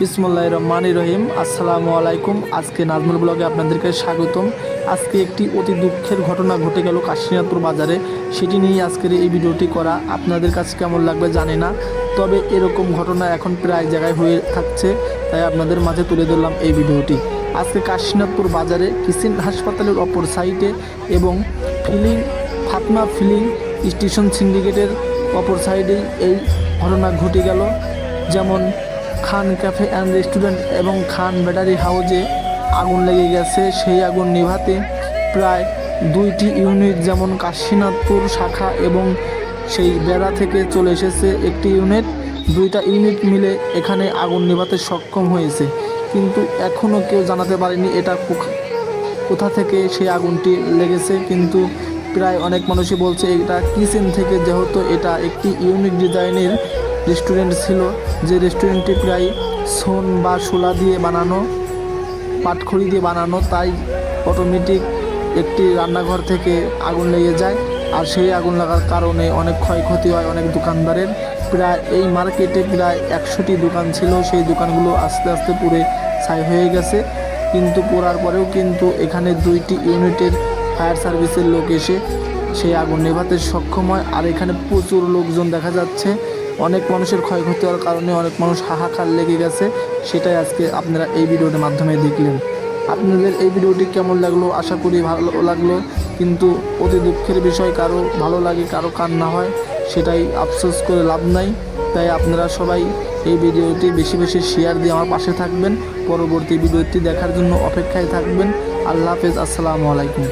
বিসমুল্লাহ রহমান রহিম আসসালামু আলাইকুম। আজকে নাজমুল ব্লগে আপনাদেরকে স্বাগতম। আজকে একটি অতি দুঃখের ঘটনা ঘটে গেল কাশীনাথপুর বাজারে। সেটি নিয়ে আজকের এই ভিডিওটি করা আপনাদের কাছে কেমন লাগবে জানি না। তবে এরকম ঘটনা এখন প্রায় জায়গায় হয়ে থাকছে, তাই আপনাদের মাঝে তুলে ধরলাম এই ভিডিওটি। আজকে কাশীনাথপুর বাজারে কিসিন হাসপাতালের অপর সাইটে এবং ফিলিং ফাতমা ফিলিং স্টেশন সিন্ডিকেটের অপর সাইডেই এই ঘটনা ঘটে গেল। যেমন খান ক্যাফে অ্যান্ড রেস্টুরেন্ট এবং খান ব্যাটারি হাউজে আগুন লেগে গেছে। সেই আগুন নিভাতে প্রায় দুইটি ইউনিট যেমন কাশীনাথপুর শাখা এবং সেই বেড়া থেকে চলে এসেছে একটি ইউনিট। দুইটা ইউনিট মিলে এখানে আগুন নিভাতে সক্ষম হয়েছে। কিন্তু এখনও কেউ জানাতে পারেনি এটা কোথা- থেকে সেই আগুনটি লেগেছে। কিন্তু প্রায় অনেক মানুষই বলছে, এটা কিচেন থেকে? যেহেতু এটা একটি ইউনিক ডিজাইনের রেস্টুরেন্ট ছিল, যে রেস্টুরেন্টটি প্রায় সোন বা শোলা দিয়ে বানানো, পাটখড়ি দিয়ে বানানো, তাই অটোমেটিক একটি রান্নাঘর থেকে আগুন লেগে যায়। আর সেই আগুন লাগার কারণে অনেক ক্ষয়ক্ষতি হয় অনেক দোকানদারের। প্রায় এই মার্কেটে প্রায় একশোটি দোকান ছিল, সেই দোকানগুলো আস্তে আস্তে পুড়ে ছাই হয়ে গেছে। কিন্তু পোড়ার পরেও কিন্তু এখানে দুইটি ইউনিটের ফায়ার সার্ভিসের লোক এসে সেই আগুন নেভাতে সক্ষম হয়। আর এখানে প্রচুর লোকজন দেখা যাচ্ছে। অনেক মানুষের ক্ষয়ক্ষতি হওয়ার কারণে অনেক মানুষ হাহাকার লেগে গেছে, সেটাই আজকে আপনারা এই ভিডিওর মাধ্যমে দেখলেন। আপনাদের এই ভিডিওটি কেমন লাগল? আশা করি ভালো লাগল, কিন্তু অতি দুঃখের বিষয়, কারও ভালো লাগে, কারও কান্না হয়, সেটাই আফসোস করে লাভ নাই। তাই আপনারা সবাই এই ভিডিওটি বেশি বেশি শেয়ার দিয়ে আমার পাশে থাকবেন। পরবর্তী ভিডিওটি দেখার জন্য অপেক্ষায় থাকবেন। আল্লাহ হাফেজ, আসসালামু আলাইকুম।